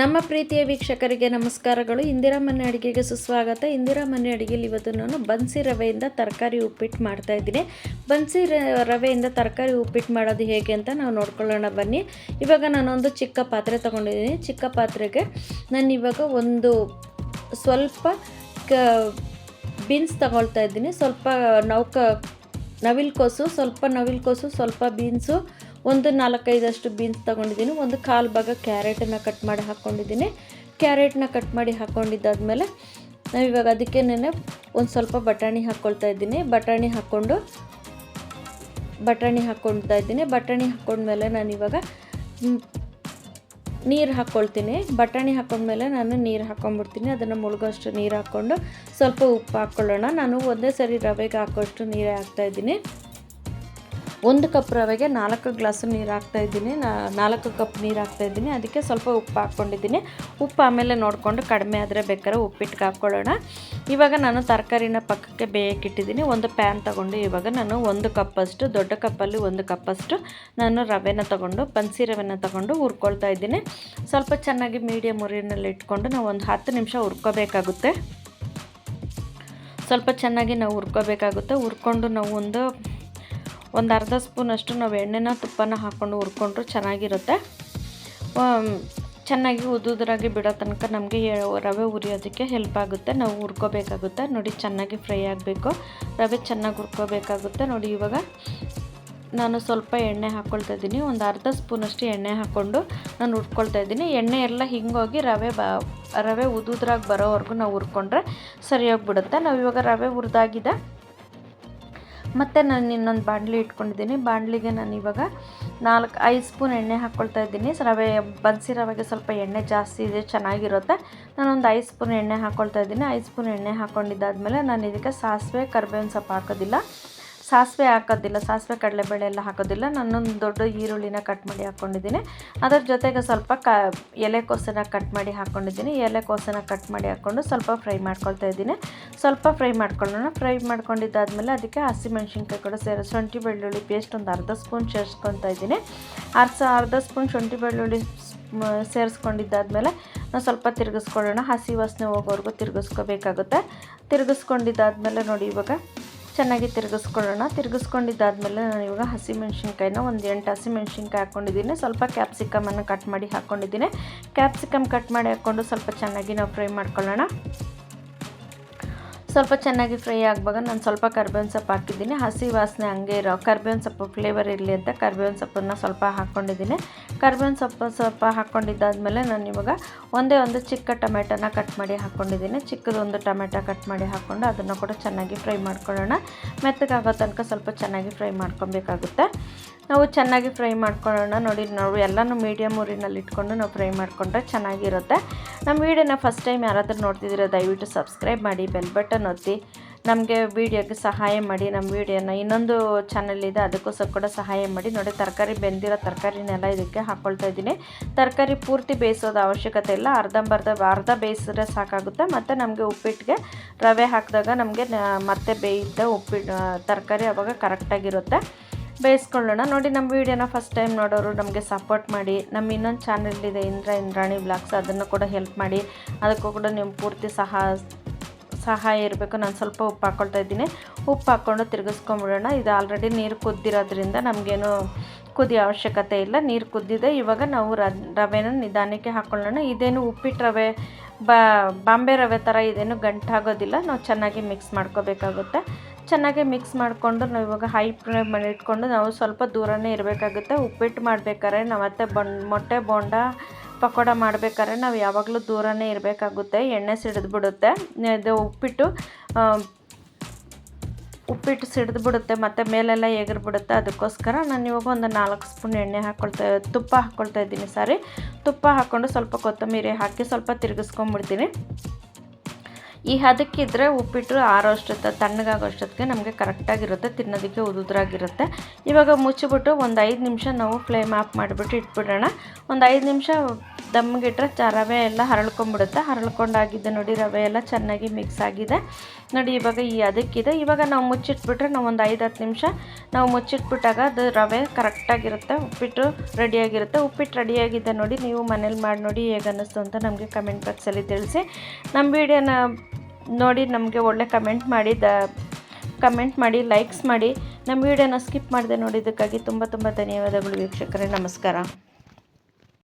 ನಮ್ಮ ಪ್ರೀತಿಯ ವೀಕ್ಷಕರಿಗೆ ನಮಸ್ಕಾರಗಳು. ಇಂದಿರಾ ಮನೆ ಅಡುಗೆಗೆ ಸುಸ್ವಾಗತ. ಇಂದಿರಾ ಮನೆ ಅಡುಗೆಯಲ್ಲಿ ಇವತ್ತು ನಾನು ಬನ್ಸಿ ರವೆಯಿಂದ ತರಕಾರಿ ಉಪ್ಪಿಟ್ಟು ಮಾಡ್ತಾ ಇದ್ದೀನಿ. ಬನ್ಸಿ ರವೆಯಿಂದ ತರಕಾರಿ ಉಪ್ಪಿಟ್ಟು ಮಾಡೋದು ಹೇಗೆ ಅಂತ ನಾವು ನೋಡ್ಕೊಳ್ಳೋಣ ಬನ್ನಿ. ಇವಾಗ ನಾನೊಂದು ಚಿಕ್ಕ ಪಾತ್ರೆ ತೊಗೊಂಡಿದ್ದೀನಿ. ಚಿಕ್ಕ ಪಾತ್ರೆಗೆ ನಾನು ಇವಾಗ ಒಂದು ಸ್ವಲ್ಪ ಕ, ಬೀನ್ಸ್ ತಗೊಳ್ತಾ ಇದ್ದೀನಿ. ಸ್ವಲ್ಪ ನೌಕ, ನವಿಲ್ಕೋಸು, ಸ್ವಲ್ಪ ನವಿಲ್ಕೋಸು, ಸ್ವಲ್ಪ ಬೀನ್ಸು ಒಂದು ನಾಲ್ಕೈದಷ್ಟು ಬೀನ್ಸ್ ತೊಗೊಂಡಿದ್ದೀನಿ. ಒಂದು ಕಾಲು ಭಾಗ ಕ್ಯಾರೆಟನ್ನು ಕಟ್ ಮಾಡಿ ಹಾಕ್ಕೊಂಡಿದ್ದೀನಿ ಕ್ಯಾರೆಟ್ನ ಕಟ್ ಮಾಡಿ ಹಾಕ್ಕೊಂಡಿದ್ದಾದಮೇಲೆ ನಾವಿವಾಗ ಅದಕ್ಕೆ ನಾನು ಒಂದು ಸ್ವಲ್ಪ ಬಟಾಣಿ ಹಾಕ್ಕೊಳ್ತಾ ಇದ್ದೀನಿ. ಬಟಾಣಿ ಹಾಕ್ಕೊಂಡು, ಬಟಾಣಿ ಹಾಕ್ಕೊಳ್ತಾ ಇದ್ದೀನಿ. ಬಟಾಣಿ ಹಾಕ್ಕೊಂಡ್ಮೇಲೆ ನಾನು ಇವಾಗ ನೀರು ಹಾಕ್ಕೊಳ್ತೀನಿ ಬಟಾಣಿ ಹಾಕ್ಕೊಂಡ್ಮೇಲೆ ನಾನು ನೀರು ಹಾಕ್ಕೊಂಡ್ಬಿಡ್ತೀನಿ ಅದನ್ನು ಮುಳುಗೋಷ್ಟು ನೀರು ಹಾಕ್ಕೊಂಡು ಸ್ವಲ್ಪ ಉಪ್ಪು ಹಾಕ್ಕೊಳ್ಳೋಣ ನಾನು ಒಂದೇ ಸರಿ ರವೆಗೆ ಹಾಕೋಷ್ಟು ನೀರೇ ಹಾಕ್ತಾಯಿದ್ದೀನಿ ಒಂದು ಕಪ್ ರವೆಗೆ ನಾಲ್ಕು ಗ್ಲಾಸು ನೀರು ಹಾಕ್ತಾಯಿದ್ದೀನಿ ನಾಲ್ಕು ಕಪ್ ನೀರು ಹಾಕ್ತಾಯಿದ್ದೀನಿ ಅದಕ್ಕೆ ಸ್ವಲ್ಪ ಉಪ್ಪು ಹಾಕ್ಕೊಂಡಿದ್ದೀನಿ. ಉಪ್ಪು ಆಮೇಲೆ ನೋಡಿಕೊಂಡು ಕಡಿಮೆ ಆದರೆ ಬೇಕಾದ್ರೆ ಉಪ್ಪಿಟ್ಟು ಹಾಕ್ಕೊಳ್ಳೋಣ. ಇವಾಗ ನಾನು ತರಕಾರಿನ ಪಕ್ಕಕ್ಕೆ ಬೇಯಕ್ಕಿಟ್ಟಿದ್ದೀನಿ ಒಂದು ಪ್ಯಾನ್ ತಗೊಂಡು ಇವಾಗ ನಾನು ಒಂದು ಕಪ್ಪಷ್ಟು ದೊಡ್ಡ ಕಪ್ಪಲ್ಲಿ ಒಂದು ಕಪ್ಪಷ್ಟು ನಾನು ರವೆನ ತಗೊಂಡು ಬನ್ಸಿ ರವೆನ ತಗೊಂಡು ಹುರ್ಕೊಳ್ತಾ ಇದ್ದೀನಿ. ಸ್ವಲ್ಪ ಚೆನ್ನಾಗಿ ಮೀಡಿಯಮ್ ಉರಿನಲ್ಲಿ ಇಟ್ಕೊಂಡು ನಾವು ಒಂದು ಹತ್ತು ನಿಮಿಷ ಹುರ್ಕೋಬೇಕಾಗುತ್ತೆ. ಸ್ವಲ್ಪ ಚೆನ್ನಾಗಿ ನಾವು ಹುರ್ಕೋಬೇಕಾಗುತ್ತೆ. ಹುರ್ಕೊಂಡು ನಾವು ಒಂದು ಒಂದು ಅರ್ಧ ಸ್ಪೂನಷ್ಟು ನಾವು ಎಣ್ಣೆನ ತುಪ್ಪನ ಹಾಕ್ಕೊಂಡು ಹುರ್ಕೊಂಡ್ರು ಚೆನ್ನಾಗಿರುತ್ತೆ. ಚೆನ್ನಾಗಿ ಉದುದ್ರಾಗಿ ಬಿಡೋ ತನಕ ನಮಗೆ ರವೆ ಉರಿಯೋದಕ್ಕೆ ಹೆಲ್ಪ್ ಆಗುತ್ತೆ. ನಾವು ಹುರ್ಕೋಬೇಕಾಗುತ್ತೆ. ನೋಡಿ, ಚೆನ್ನಾಗಿ ಫ್ರೈ ಆಗಬೇಕು. ರವೆ ಚೆನ್ನಾಗಿ ಹುರ್ಕೋಬೇಕಾಗುತ್ತೆ. ನೋಡಿ, ಇವಾಗ ನಾನು ಸ್ವಲ್ಪ ಎಣ್ಣೆ ಹಾಕ್ಕೊಳ್ತಾ ಇದ್ದೀನಿ. ಒಂದು ಅರ್ಧ ಸ್ಪೂನಷ್ಟು ಎಣ್ಣೆ ಹಾಕ್ಕೊಂಡು ನಾನು ಹುರ್ಕೊಳ್ತಾ ಇದ್ದೀನಿ. ಎಣ್ಣೆ ಎಲ್ಲ ಹಿಂಗೋಗಿ ರವೆ ಬ, ರವೆ ಉದುದ್ರಾಗಿ ಬರೋವರೆಗೂ ನಾವು ಹುರ್ಕೊಂಡ್ರೆ ಸರಿಯಾಗಿ ಬಿಡುತ್ತೆ. ನಾವು ಇವಾಗ ರವೆ ಹುರಿದಾಗಿದೆ. ಮತ್ತು ನಾನು ಇನ್ನೊಂದು ಬಾಣಲಿ ಇಟ್ಕೊಂಡಿದ್ದೀನಿ. ಬಾಣಲಿಗೆ ನಾನು ಇವಾಗ ನಾಲ್ಕು, ಐದು ಸ್ಪೂನ್ ಎಣ್ಣೆ ಹಾಕ್ಕೊಳ್ತಾ ಇದ್ದೀನಿ. ರವೆ, ಬನ್ಸಿ ರವೆಗೆ ಸ್ವಲ್ಪ ಎಣ್ಣೆ ಜಾಸ್ತಿ ಇದೆ, ಚೆನ್ನಾಗಿರುತ್ತೆ. ನಾನೊಂದು ಐದು ಸ್ಪೂನ್ ಎಣ್ಣೆ ಹಾಕ್ಕೊಳ್ತಾ ಇದ್ದೀನಿ. ಐದು ಸ್ಪೂನ್ ಎಣ್ಣೆ ಹಾಕ್ಕೊಂಡಿದ್ದಾದಮೇಲೆ ನಾನು ಇದಕ್ಕೆ ಸಾಸಿವೆ, ಕರ್ಬೇವಿನ ಸೊಪ್ಪು ಹಾಕೋದಿಲ್ಲ. ಸಾಸಿವೆ ಹಾಕೋದಿಲ್ಲ, ಸಾಸಿವೆ ಕಡಲೆಬೇಳೆ ಎಲ್ಲ ಹಾಕೋದಿಲ್ಲ. ನಾನೊಂದು ದೊಡ್ಡ ಈರುಳ್ಳಿನ ಕಟ್ ಮಾಡಿ ಹಾಕ್ಕೊಂಡಿದ್ದೀನಿ ಅದರ ಜೊತೆಗೆ ಸ್ವಲ್ಪ ಕ ಎಲೆಕೋಸನ್ನ ಕಟ್ ಮಾಡಿ ಹಾಕ್ಕೊಂಡಿದ್ದೀನಿ ಎಲೆಕೋಸನ್ನ ಕಟ್ ಮಾಡಿ ಹಾಕ್ಕೊಂಡು ಸ್ವಲ್ಪ ಫ್ರೈ ಮಾಡ್ಕೊಳ್ತಾ ಇದ್ದೀನಿ. ಸ್ವಲ್ಪ ಫ್ರೈ ಮಾಡ್ಕೊಳ್ಳೋಣ. ಫ್ರೈ ಮಾಡ್ಕೊಂಡಿದ್ದಾದಮೇಲೆ ಅದಕ್ಕೆ ಹಸಿಮೆಣ್ಸಿನ್ಕಾಯಿ ಕೂಡ ಸೇರಿ ಶುಂಠಿ ಬೆಳ್ಳುಳ್ಳಿ ಪೇಸ್ಟ್ ಒಂದು ಅರ್ಧ ಸ್ಪೂನ್ ಸೇರಿಸ್ಕೊತಾ ಇದ್ದೀನಿ. ಅರ್ಧ ಅರ್ಧ ಸ್ಪೂನ್ ಶುಂಠಿ ಬೆಳ್ಳುಳ್ಳಿ ಸೇರಿಸ್ಕೊಂಡಿದ್ದಾದಮೇಲೆ ನಾವು ಸ್ವಲ್ಪ ತಿರುಗಿಸ್ಕೊಳ್ಳೋಣ. ಹಸಿ ವಾಸನೆ ಹೋಗೋವರೆಗೂ ತಿರುಗಿಸ್ಕೋಬೇಕಾಗುತ್ತೆ. ತಿರ್ಗಿಸ್ಕೊಂಡಿದ್ದಾದ್ಮೇಲೆ ನೋಡಿ ಇವಾಗ ಚೆನ್ನಾಗಿ ತಿರುಗಿಸ್ಕೊಳ್ಳೋಣ. ತಿರುಗಿಸ್ಕೊಂಡಿದ್ದಾದ್ಮೇಲೆ ನಾನು ಇವಾಗ ಹಸಿಮೆಣ್ಸಿನ್ಕಾಯಿನ ಒಂದು ಎಂಟು ಹಸಿಮೆಣ್ಸಿನ್ಕಾಯಿ ಹಾಕ್ಕೊಂಡಿದ್ದೀನಿ ಸ್ವಲ್ಪ ಕ್ಯಾಪ್ಸಿಕಮನ್ನು ಕಟ್ ಮಾಡಿ ಹಾಕ್ಕೊಂಡಿದ್ದೀನಿ ಕ್ಯಾಪ್ಸಿಕಮ್ ಕಟ್ ಮಾಡಿ ಹಾಕ್ಕೊಂಡು ಸ್ವಲ್ಪ ಚೆನ್ನಾಗಿ ನಾವು ಫ್ರೈ ಮಾಡ್ಕೊಳ್ಳೋಣ. ಸ್ವಲ್ಪ ಚೆನ್ನಾಗಿ ಫ್ರೈ ಆಗುವಾಗ ನಾನು ಸ್ವಲ್ಪ ಕರ್ಬೇವಿನ ಸೊಪ್ಪು ಹಾಕಿದ್ದೀನಿ. ಹಸಿ ವಾಸನೆ ಹಂಗೆ ಇರೋ ಕರ್ಬೇವಿನ ಸೊಪ್ಪು ಫ್ಲೇವರ್ ಇರಲಿ ಅಂತ ಕರ್ಬೇವಿನ ಸೊಪ್ಪನ್ನು ಸ್ವಲ್ಪ ಹಾಕ್ಕೊಂಡಿದ್ದೀನಿ ಕರ್ಬೇವಿನ ಸೊಪ್ಪು ಸ್ವಲ್ಪ ಹಾಕ್ಕೊಂಡಿದ್ದಾದಮೇಲೆ ನಾನು ಇವಾಗ ಒಂದೇ ಒಂದು ಚಿಕ್ಕ ಟೊಮೆಟೊನ ಕಟ್ ಮಾಡಿ ಹಾಕ್ಕೊಂಡಿದ್ದೀನಿ ಚಿಕ್ಕದೊಂದು ಟೊಮೆಟೊ ಕಟ್ ಮಾಡಿ ಹಾಕ್ಕೊಂಡು ಅದನ್ನು ಕೂಡ ಚೆನ್ನಾಗಿ ಫ್ರೈ ಮಾಡ್ಕೊಳ್ಳೋಣ. ಮೆತ್ತಗಾಗೋ ತನಕ ಸ್ವಲ್ಪ ಚೆನ್ನಾಗಿ ಫ್ರೈ ಮಾಡ್ಕೊಬೇಕಾಗುತ್ತೆ. ನಾವು ಚೆನ್ನಾಗಿ ಫ್ರೈ ಮಾಡ್ಕೊಳ್ಳೋಣ. ನೋಡಿ, ನಾವು ಎಲ್ಲನೂ ಮೀಡಿಯಮ್ ಊರಿನಲ್ಲಿ ಇಟ್ಕೊಂಡು ನಾವು ಫ್ರೈ ಮಾಡಿಕೊಂಡ್ರೆ ಚೆನ್ನಾಗಿರುತ್ತೆ. ನಮ್ಮ ವೀಡಿಯೋನ ಫಸ್ಟ್ ಟೈಮ್ ಯಾರಾದರೂ ನೋಡ್ತಿದ್ದೀರಾ, ದಯವಿಟ್ಟು ಸಬ್ಸ್ಕ್ರೈಬ್ ಮಾಡಿ ಬೆಲ್ ಬಟನ್ ಒತ್ತಿ. ನಮಗೆ ವೀಡಿಯೋಗೆ ಸಹಾಯ ಮಾಡಿ, ನಮ್ಮ ವೀಡಿಯೋನ ಇನ್ನೊಂದು ಚಾನಲ್ ಇದೆ, ಅದಕ್ಕೋಸ್ಕರ ಕೂಡ ಸಹಾಯ ಮಾಡಿ. ನೋಡಿ, ತರಕಾರಿ ಬೆಂದಿರೋ ತರಕಾರಿನೆಲ್ಲ ಇದಕ್ಕೆ ಹಾಕ್ಕೊಳ್ತಾ ಇದ್ದೀನಿ. ತರಕಾರಿ ಪೂರ್ತಿ ಬೇಯಿಸೋದು ಅವಶ್ಯಕತೆ ಇಲ್ಲ. ಅರ್ಧಂಬರ್ಧ, ಅರ್ಧ ಬೇಯಿಸಿದ್ರೆ ಸಾಕಾಗುತ್ತೆ. ಮತ್ತು ನಮಗೆ ಉಪ್ಪಿಟ್ಟಿಗೆ ರವೆ ಹಾಕಿದಾಗ ನಮಗೆ ಮತ್ತೆ ಬೇಯಿದ್ದ ಉಪ್ಪಿಟ್ಟು ತರಕಾರಿ ಅವಾಗ ಕರೆಕ್ಟಾಗಿರುತ್ತೆ ಬೇಯಿಸ್ಕೊಳ್ಳೋಣ. ನೋಡಿ, ನಮ್ಮ ವೀಡಿಯೋನ ಫಸ್ಟ್ ಟೈಮ್ ನೋಡೋರು ನಮಗೆ ಸಪೋರ್ಟ್ ಮಾಡಿ, ನಮ್ಮ ಇನ್ನೊಂದು ಚಾನಲ್ ಇದೆ ಇಂದ್ರ ಇಂದ್ರಾಣಿ ಬ್ಲಾಗ್ಸ್ ಅದನ್ನು ಕೂಡ ಹೆಲ್ಪ್ ಮಾಡಿ. ಅದಕ್ಕೂ ಕೂಡ ನಿಮ್ಮ ಪೂರ್ತಿ ಸಹ, ಸಹಾಯ ಇರಬೇಕು. ನಾನು ಸ್ವಲ್ಪ ಉಪ್ಪು ಹಾಕ್ಕೊಳ್ತಾ ಇದ್ದೀನಿ. ಉಪ್ಪು ಹಾಕ್ಕೊಂಡು ತಿರುಗಿಸ್ಕೊಂಬಿಡೋಣ. ಇದು ಆಲ್ರೆಡಿ ನೀರು ಕುದ್ದಿರೋದ್ರಿಂದ ನಮಗೇನು ಕುದಿಯೋ ಅವಶ್ಯಕತೆ ಇಲ್ಲ. ನೀರು ಕುದ್ದಿದೆ. ಇವಾಗ ನಾವು ರವೆನ ನಿಧಾನಕ್ಕೆ ಹಾಕ್ಕೊಳ್ಳೋಣ ಇದೇನು ಉಪ್ಪಿಟ್ಟು ರವೆ ಬಾಂಬೆ ರವೆ ಥರ ಇದೇನು ಗಂಟಾಗೋದಿಲ್ಲ. ನಾವು ಚೆನ್ನಾಗಿ ಮಿಕ್ಸ್ ಮಾಡ್ಕೋಬೇಕಾಗುತ್ತೆ. ಚೆನ್ನಾಗಿ ಮಿಕ್ಸ್ ಮಾಡಿಕೊಂಡು ನಾವು ಇವಾಗ ಹೈ ಫ್ಲೇಮ್ ಮಾಡಿ ಇಟ್ಕೊಂಡು ನಾವು ಸ್ವಲ್ಪ ದೂರನೇ ಇರಬೇಕಾಗುತ್ತೆ. ಉಪ್ಪಿಟ್ಟು ಮಾಡಬೇಕಾದ್ರೆ ನಾವು ಮತ್ತೆ ಬೊಂಡ್ ಮೊಟ್ಟೆ ಬೋಂಡ, ಪಕೋಡ ಮಾಡಬೇಕಾದ್ರೆ ನಾವು ಯಾವಾಗಲೂ ದೂರನೇ ಇರಬೇಕಾಗುತ್ತೆ. ಎಣ್ಣೆ ಸಿಡಿದು ಬಿಡುತ್ತೆ ಇದು ಉಪ್ಪಿಟ್ಟು ಉಪ್ಪಿಟ್ಟು ಸಿಡಿದು ಬಿಡುತ್ತೆ ಮತ್ತು ಮೇಲೆಲ್ಲ ಎಗರು ಬಿಡುತ್ತೆ ಅದಕ್ಕೋಸ್ಕರ ನಾನು ಇವಾಗ ಒಂದು ನಾಲ್ಕು ಸ್ಪೂನ್ ಎಣ್ಣೆ ಹಾಕ್ಕೊಳ್ತಾ ತುಪ್ಪ ಹಾಕ್ಕೊಳ್ತಾ ಇದ್ದೀನಿ ಸಾರಿ. ತುಪ್ಪ ಹಾಕ್ಕೊಂಡು ಸ್ವಲ್ಪ ಕೊತ್ತಂಬರಿ ಹಾಕಿ ಸ್ವಲ್ಪ ತಿರುಗಿಸ್ಕೊಂಬಿಡ್ತೀನಿ. ಈ ಹದಕ್ಕಿದ್ರೆ ಉಪ್ಪಿಟ್ಟು ಆರೋ ಅಷ್ಟೊತ್ತ, ತಣ್ಣಗಾಗೋ ಅಷ್ಟೊತ್ತಿಗೆ ನಮಗೆ ಕರೆಕ್ಟಾಗಿರುತ್ತೆ ತಿನ್ನೋದಕ್ಕೆ ಉದುದ್ರಾಗಿರುತ್ತೆ. ಇವಾಗ ಮುಚ್ಚಿಬಿಟ್ಟು ಒಂದು ಐದು ನಿಮಿಷ ನಾವು ಫ್ಲೇಮ್ ಆಫ್ ಮಾಡಿಬಿಟ್ಟು ಇಟ್ಬಿಡೋಣ. ಒಂದು ಐದು ನಿಮಿಷ ದಮ್ಗಿಟ್ರೆ ಚ ರವೆ ಎಲ್ಲ ಹರಳ್ಕೊಂಡ್ಬಿಡುತ್ತೆ ಹರಳ್ಕೊಂಡಾಗಿದೆ ನೋಡಿ ರವೆ ಎಲ್ಲ ಚೆನ್ನಾಗಿ ಮಿಕ್ಸ್ ಆಗಿದೆ. ನೋಡಿ ಇವಾಗ ಈ ಅದಕ್ಕಿದೆ. ಇವಾಗ ನಾವು ಮುಚ್ಚಿಟ್ಬಿಟ್ರೆ ನಾವು ಒಂದು ಐದು ಹತ್ತು ನಿಮಿಷ ನಾವು ಮುಚ್ಚಿಟ್ಬಿಟ್ಟಾಗ ಅದು ರವೆ ಕರೆಕ್ಟಾಗಿರುತ್ತೆ. ಉಪ್ಪಿಟ್ಟು ರೆಡಿಯಾಗಿರುತ್ತೆ. ಉಪ್ಪಿಟ್ಟು ರೆಡಿಯಾಗಿದೆ ನೋಡಿ ನೀವು ಮನೇಲಿ ಮಾಡಿ ನೋಡಿ ಹೇಗೆ ಅನ್ನಿಸ್ತು ಅಂತ ನಮಗೆ ಕಮೆಂಟ್ ಬಾಕ್ಸಲ್ಲಿ ತಿಳಿಸಿ. ನಮ್ಮ ವಿಡಿಯೋನ ನೋಡಿ ನಮಗೆ ಒಳ್ಳೆ ಕಮೆಂಟ್ ಮಾಡಿ ದ ಕಮೆಂಟ್ ಮಾಡಿ, ಲೈಕ್ಸ್ ಮಾಡಿ. ನಮ್ಮ ವಿಡಿಯೋನ ಸ್ಕಿಪ್ ಮಾಡಿದೆ ನೋಡಿದ್ದಕ್ಕಾಗಿ ತುಂಬ ತುಂಬ ಧನ್ಯವಾದಗಳು ವೀಕ್ಷಕರೇ. ನಮಸ್ಕಾರ.